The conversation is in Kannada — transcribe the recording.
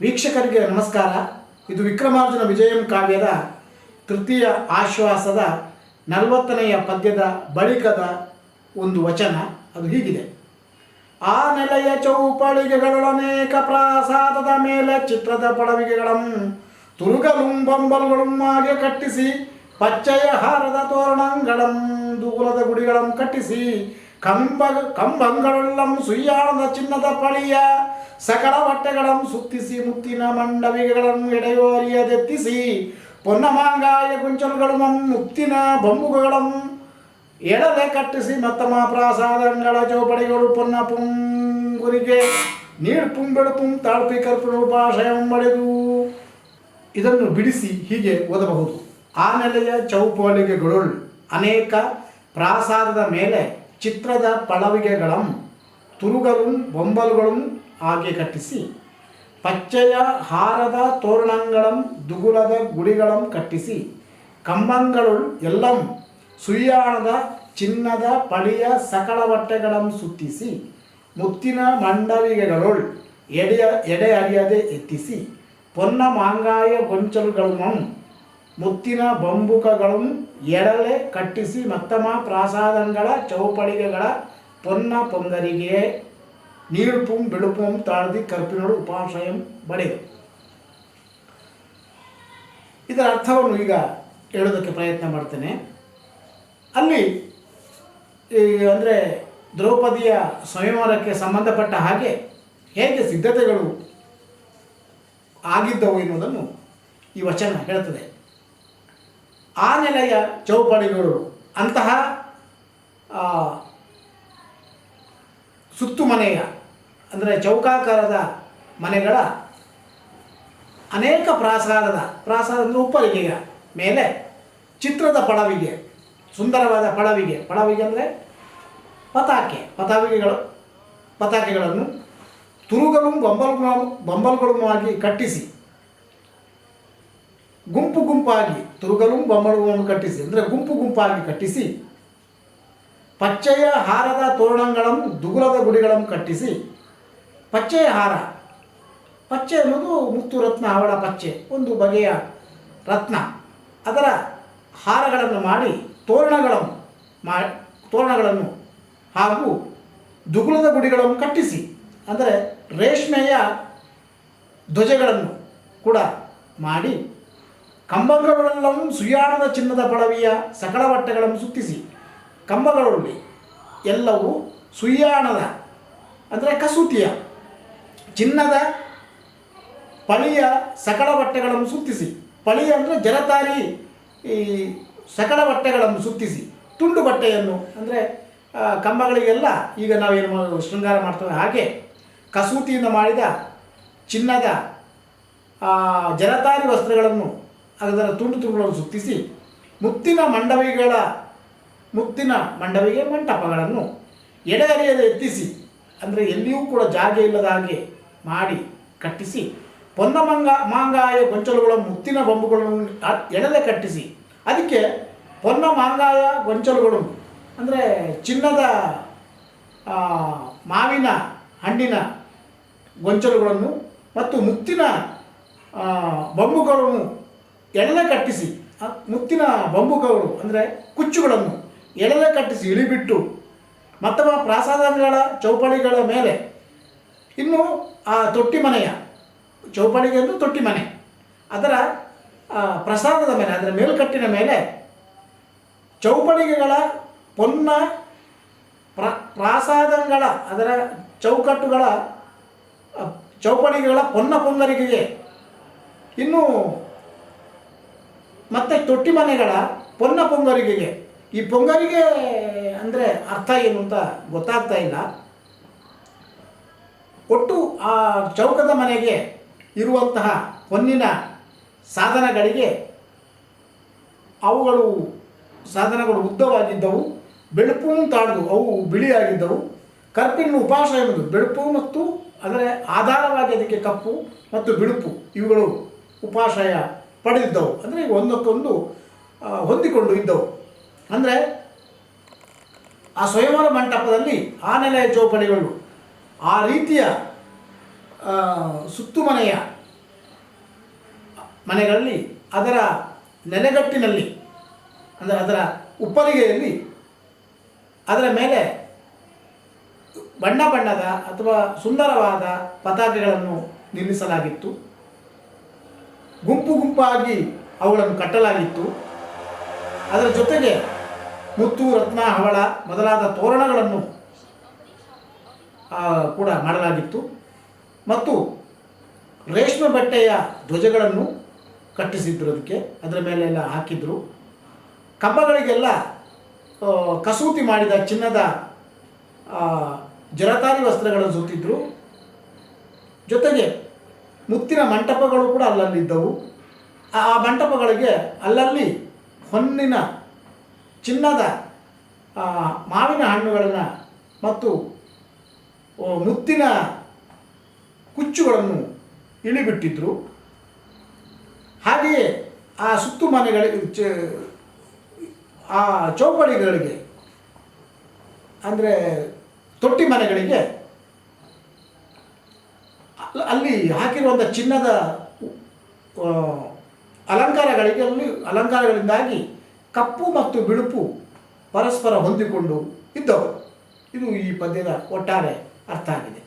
ವೀಕ್ಷಕರಿಗೆ ನಮಸ್ಕಾರ. ಇದು ವಿಕ್ರಮಾರ್ಜುನ ವಿಜಯಂ ಕಾವ್ಯದ ತೃತೀಯ ಆಶ್ವಾಸದ ನಲವತ್ತನೆಯ ಪದ್ಯದ ಬಳಿಕದ ಒಂದು ವಚನ. ಅದು ಹೀಗಿದೆ. ಆ ನೆಲೆಯ ಚೌಪಳಿಗೆಗಳನೇಕ ಪ್ರಾಸಾದದ ಮೇಲೆ ಚಿತ್ರದ ಪಡವಿಗೆಗಳಂ ತುರುಗಲುಂ ಹಾಗೆ ಕಟ್ಟಿಸಿ, ಪಚ್ಚಯ ಹಾರದ ತೋರಣಗಳಂ ಕುಲದ ಗುಡಿಗಳಂ ಕಟ್ಟಿಸಿ, ಕಂಬ, ಕಂಬಂಗಳೆಲ್ಲಂ ಸುಯ್ಯಾಣದ ಚಿನ್ನದ ಪಳಿಯ ಸಕಲ ಬಟ್ಟೆಗಳಂ ಸುತ್ತಿಸಿ ಮುತ್ತಿನ ಮಂಡವಿಗೆಗಳನ್ನು ಎಡೆಯೋರಿಯದೆತ್ತಿಸಿ ಪೊನ್ನಮಾಂಗಾಯ ಗುಂಚಲುಗಳು ಮುತ್ತಿನ ಬಂಬುಗಳನ್ನು ಎಡದೆ ಕಟ್ಟಿಸಿ ಮತ್ತಮ ಪ್ರಾಸಾದಂಗಳ ಚೌಪಡಿಗಳು ಪೊನ್ನ ಪುಂಗುರಿಗೆ ನೀರು ಪುಂಬೆಡುಪುಂ ತಾಳ್ಪಿ ಕರ್ಪುಣ ಉಪಾಶಯಂ ಬಳೆದು ಇದನ್ನು ಬಿಡಿಸಿ ಹೀಗೆ ಓದಬಹುದು. ಆ ನೆಲೆಯ ಅನೇಕ ಪ್ರಾಸಾದದ ಮೇಲೆ ಚಿತ್ರದ ಪಳವಿಗೆಗಳಂ ತುರುಗಲು ಬೊಂಬಲುಗಳು ಹಾಗೆ ಕಟ್ಟಿಸಿ. ಪಚ್ಚೆಯ ಹಾರದ ತೋರಣಗಳಂ, ದುಗುಲದ ಗುಡಿಗಳಂ ಕಟ್ಟಿಸಿ. ಕಂಬಂಗಳು ಎಲ್ಲಂ, ಸುಯ್ಯಾಣದ, ಚಿನ್ನದ, ಪಳಿಯ, ಸಕಲ ಬಟ್ಟೆಗಳನ್ನು ಸುತ್ತಿಸಿ. ಮುತ್ತಿನ ಮಂಡವಿಗೆಗಳು ಎಡೆಯ ಎಡೆ ಅರಿಯದೆ ಎತ್ತಿಸಿ. ಪೊನ್ನ ಮಾಂಗಾಯ ಗೊಂಚಲುಗಳನ್ನು ಮುತ್ತಿನ ಬಂಬುಕಗಳು ಎಡಲೆ ಕಟ್ಟಿಸಿ ಮತ್ತಮ ಪ್ರಾಸಾದಗಳ ಚೌಪಳಿಗೆಗಳ ಪೊನ್ನ ಪೊಂಗರಿಗೆ ನೀಳುಪುಂ ಬಿಳುಪುಂ, ತಾಳ್ದಿ, ಕರ್ಪಿನೋಡು ಉಪಾಶಯಂ ಬಡೆದು ಇದರ ಅರ್ಥವನ್ನು ಈಗ ಹೇಳೋದಕ್ಕೆ ಪ್ರಯತ್ನ ಮಾಡ್ತೇನೆ. ಅಲ್ಲಿ ಅಂದರೆ ದ್ರೌಪದಿಯ ಸ್ವಯಂವರಕ್ಕೆ ಸಂಬಂಧಪಟ್ಟ ಹಾಗೆ ಹೇಗೆ ಸಿದ್ಧತೆಗಳು ಆಗಿದ್ದವು ಎನ್ನುವುದನ್ನು ಈ ವಚನ ಹೇಳುತ್ತದೆ ಆ ನೆಲೆಯ ಚೌಪಡಿಗಳು ಅಂತಹ ಆ, ಸುತ್ತುಮನೆಯ ಅಂದರೆ ಚೌಕಾಕಾರದ ಮನೆಗಳ ಅನೇಕ ಪ್ರಾಸಾದದ ಪ್ರಾಸಾದ ಅಂದರೆ ಉಪ್ಪರಿಗೆಯ ಮೇಲೆ ಚಿತ್ರದ ಪಡವಿಗೆ ಸುಂದರವಾದ ಪಡವಿಗೆ ಪಡವಿಗೆ ಅಂದರೆ ಪತಾಕೆ ಪತಾವಿಗೆಗಳು ಪತಾಕೆಗಳನ್ನು ತುರುಗಲು ಬಂಬಲ್ಗಳನ್ನು ಆಗಿ ಕಟ್ಟಿಸಿ ಗುಂಪು ಗುಂಪಾಗಿ ತುರುಗಲು ಬೊಮ್ಮಳುಗಳನ್ನು ಕಟ್ಟಿಸಿ ಅಂದರೆ ಗುಂಪು ಗುಂಪಾಗಿ ಕಟ್ಟಿಸಿ ಪಚ್ಚೆಯ ಹಾರದ ತೋರಣಗಳನ್ನು ದುಗುಲದ ಗುಡಿಗಳನ್ನು ಕಟ್ಟಿಸಿ. ಪಚ್ಚೆಯ ಹಾರ. ಪಚ್ಚೆ ಅನ್ನೋದು ಮುತ್ತು ರತ್ನ ಅವಳ ಪಚ್ಚೆ, ಒಂದು ಬಗೆಯ ರತ್ನ. ಅದರ ಹಾರಗಳನ್ನು ಮಾಡಿ ತೋರಣಗಳನ್ನು ಮಾ, ತೋರಣಗಳನ್ನು ಹಾಗೂ ದುಗುಲದ ಗುಡಿಗಳನ್ನು ಕಟ್ಟಿಸಿ. ಅಂದರೆ ರೇಷ್ಮೆಯ ಧ್ವಜಗಳನ್ನು ಕೂಡ ಮಾಡಿ. ಕಂಬಗಳೆಲ್ಲವೂ ಸುಯಾಣದ ಚಿನ್ನದ ಪಳವಿಯ ಸಕಲ ಬಟ್ಟೆಗಳನ್ನು ಸುತ್ತಿಸಿ. ಕಂಬಗಳಲ್ಲಿ ಎಲ್ಲವೂ ಸುಯ್ಯಾಣದ, ಅಂದರೆ ಕಸೂತಿಯ, ಚಿನ್ನದ ಪಳಿಯ ಸಕಲ ಬಟ್ಟೆಗಳನ್ನು ಸುತ್ತಿಸಿ. ಪಳಿ ಅಂದರೆ ಜಲತಾರಿ ಈ ಸಕಲ ಬಟ್ಟೆಗಳನ್ನು ಸುತ್ತಿಸಿ. ತುಂಡು ಬಟ್ಟೆಯನ್ನು, ಅಂದರೆ ಕಂಬಗಳಿಗೆಲ್ಲ ಈಗ ನಾವೇನು ಶೃಂಗಾರ ಮಾಡ್ತೇವೆ ಹಾಗೆ, ಕಸೂತಿಯಿಂದ ಮಾಡಿದ ಚಿನ್ನದ ಜಲತಾರಿ ವಸ್ತ್ರಗಳನ್ನು, ಅದರ ತುಂಡು ತುಂಡುಗಳನ್ನು ಸುತ್ತಿಸಿ, ಮುತ್ತಿನ ಮಂಡವಿಗಳ ಮುತ್ತಿನ ಮಂಡವಿಗೆ ಮಂಟಪಗಳನ್ನು ಎಡೆಗರಿಯದೆ ಎತ್ತಿಸಿ, ಅಂದರೆ ಎಲ್ಲಿಯೂ ಕೂಡ ಜಾಗ ಇಲ್ಲದ ಹಾಗೆ ಮಾಡಿ ಕಟ್ಟಿಸಿ ಪೊನ್ನಮಂಗ ಮಾಂಗಾಯ ಗೊಂಚಲುಗಳ ಮುತ್ತಿನ ಬೊಂಬುಗಳನ್ನು ಎಳೆದ ಕಟ್ಟಿಸಿ, ಅದಕ್ಕೆ ಪೊನ್ನ, ಮಾಂಗಾಯ ಗೊಂಚಲುಗಳು, ಅಂದರೆ ಚಿನ್ನದ ಮಾವಿನ ಹಣ್ಣಿನ ಗೊಂಚಲುಗಳನ್ನು ಮತ್ತು ಮುತ್ತಿನ ಬೊಂಬುಗಳನ್ನು ಎಳೆದ ಕಟ್ಟಿಸಿ ಮುತ್ತಿನ ಬೊಂಬುಗಳು, ಅಂದರೆ ಕುಚ್ಚುಗಳನ್ನು ಎಳೆಲೆ ಕಟ್ಟಿಸಿ ಇಳಿಬಿಟ್ಟು ಮತ್ತೊಬ್ಬ ಪ್ರಾಸಾದಗಳ ಚೌಪಡಿಗಳ ಮೇಲೆ. ಇನ್ನು ಆ ತೊಟ್ಟಿ ಮನೆಯ ಚೌಪಳಿಗೆ ಎಂದು ತೊಟ್ಟಿ ಮನೆ. ಅದರ ಪ್ರಸಾದದ ಮೇಲೆ, ಅದರ ಮೇಲ್ಕಟ್ಟಿನ ಮೇಲೆ ಚೌಪಳಿಗೆಗಳ ಪೊನ್ನ, ಪ್ರ, ಪ್ರಾಸಾದಗಳ, ಅದರ ಚೌಕಟ್ಟುಗಳ ಚೌಪಳಿಗೆಗಳ ಪೊನ್ನ ಪೊಂಗರಿಗೆಗೆ. ಇನ್ನು ಮತ್ತೆ ತೊಟ್ಟಿ ಮನೆಗಳ ಪೊನ್ನ ಪೊಂಗರಿಗೆಗೆ. ಈ ಪೊಂಗಲಿಗೆ ಅಂದರೆ ಅರ್ಥ ಏನು ಅಂತ ಗೊತ್ತಾಗ್ತಾ ಇಲ್ಲ. ಒಟ್ಟು ಆ ಚೌಕದ ಮನೆಗೆ ಇರುವಂತಹ ಹೊನ್ನಿನ ಸಾಧನಗಳಿಗೆ ಅವುಗಳು ಸಾಧನಗಳು ಉದ್ದವಾಗಿದ್ದವು, ಬೆಳುಪು ತಾಳ್ದು ಅವು ಬಿಳಿಯಾಗಿದ್ದವು. ಕರ್ಪಿನ ಉಪಾಸ ಎಂಬುದು ಬೆಳಪು ಮತ್ತು ಅಂದರೆ ಆಧಾರವಾಗಿ ಅದಕ್ಕೆ ಕಪ್ಪು ಮತ್ತು ಬಿಳುಪು ಇವುಗಳು ಉಪಾಶಯ ಪಡೆದಿದ್ದವು. ಅಂದರೆ ಒಂದಕ್ಕೊಂದು ಹೊಂದಿಕೊಂಡು ಇದ್ದವು. ಅಂದರೆ ಆ ಸ್ವಯಂವರ ಮಂಟಪದಲ್ಲಿ ಆನೆಲೆಯ ಚೌಪಡಿಗಳು ಆ ರೀತಿಯ ಸುತ್ತು ಮನೆಯ ಮನೆಗಳಲ್ಲಿ ಅದರ ನೆಲೆಗಟ್ಟಿನಲ್ಲಿ, ಅಂದರೆ ಅದರ ಉಪ್ಪರಿಗೆಯಲ್ಲಿ ಅದರ ಮೇಲೆ ಬಣ್ಣ ಬಣ್ಣದ ಅಥವಾ ಸುಂದರವಾದ ಪತಾಕೆಗಳನ್ನು ನಿಲ್ಲಿಸಲಾಗಿತ್ತು ಗುಂಪು ಗುಂಪಾಗಿ ಅವುಗಳನ್ನು ಕಟ್ಟಲಾಗಿತ್ತು. ಅದರ ಜೊತೆಗೆ ಮುತ್ತು ರತ್ನ ಹವಳ ಮೊದಲಾದ ತೋರಣಗಳನ್ನು ಕೂಡ ಮಾಡಲಾಗಿತ್ತು. ಮತ್ತು ರೇಷ್ಮೆ ಬಟ್ಟೆಯ ಧ್ವಜಗಳನ್ನು ಕಟ್ಟಿಸಿದ್ರು ಅದಕ್ಕೆ. ಅದರ ಮೇಲೆಲ್ಲ ಹಾಕಿದ್ರು. ಕಂಬಗಳಿಗೆಲ್ಲ ಕಸೂತಿ ಮಾಡಿದ ಚಿನ್ನದ ಜರತಾರಿ ವಸ್ತ್ರಗಳನ್ನು ಸುತ್ತಿದ್ರು. ಜೊತೆಗೆ ಮುತ್ತಿನ ಮಂಟಪಗಳು ಕೂಡ ಅಲ್ಲಲ್ಲಿದ್ದವು ಆ ಮಂಟಪಗಳಿಗೆ ಅಲ್ಲಲ್ಲಿ ಹೊನ್ನಿನ ಚಿನ್ನದ ಮಾವಿನ ಹಣ್ಣುಗಳನ್ನು ಮತ್ತು ಮುತ್ತಿನ ಕುಚ್ಚುಗಳನ್ನು ಇಳಿಬಿಟ್ಟಿದ್ದರು ಹಾಗೆಯೇ ಆ ಸುತ್ತು ಮನೆಗಳಿಗೆ ಆ ಚೌಪಡಿಗಳಿಗೆ, ಅಂದರೆ ತೊಟ್ಟಿ ಮನೆಗಳಿಗೆ ಅಲ್ಲ- ಹಾಕಿರುವಂಥ ಚಿನ್ನದ ಅಲಂಕಾರಗಳಿಗೆ ಅಲ್ಲಿ, ಅಲಂಕಾರಗಳಿಂದಾಗಿ ಕಪ್ಪು ಮತ್ತು ಬಿಳುಪು ಪರಸ್ಪರ ಹೊಂದಿಕೊಂಡು ಇದ್ದವು. ಇದು ಈ ಪದ್ಯದ ಒಟ್ಟಾರೆ ಅರ್ಥ ಆಗಿದೆ.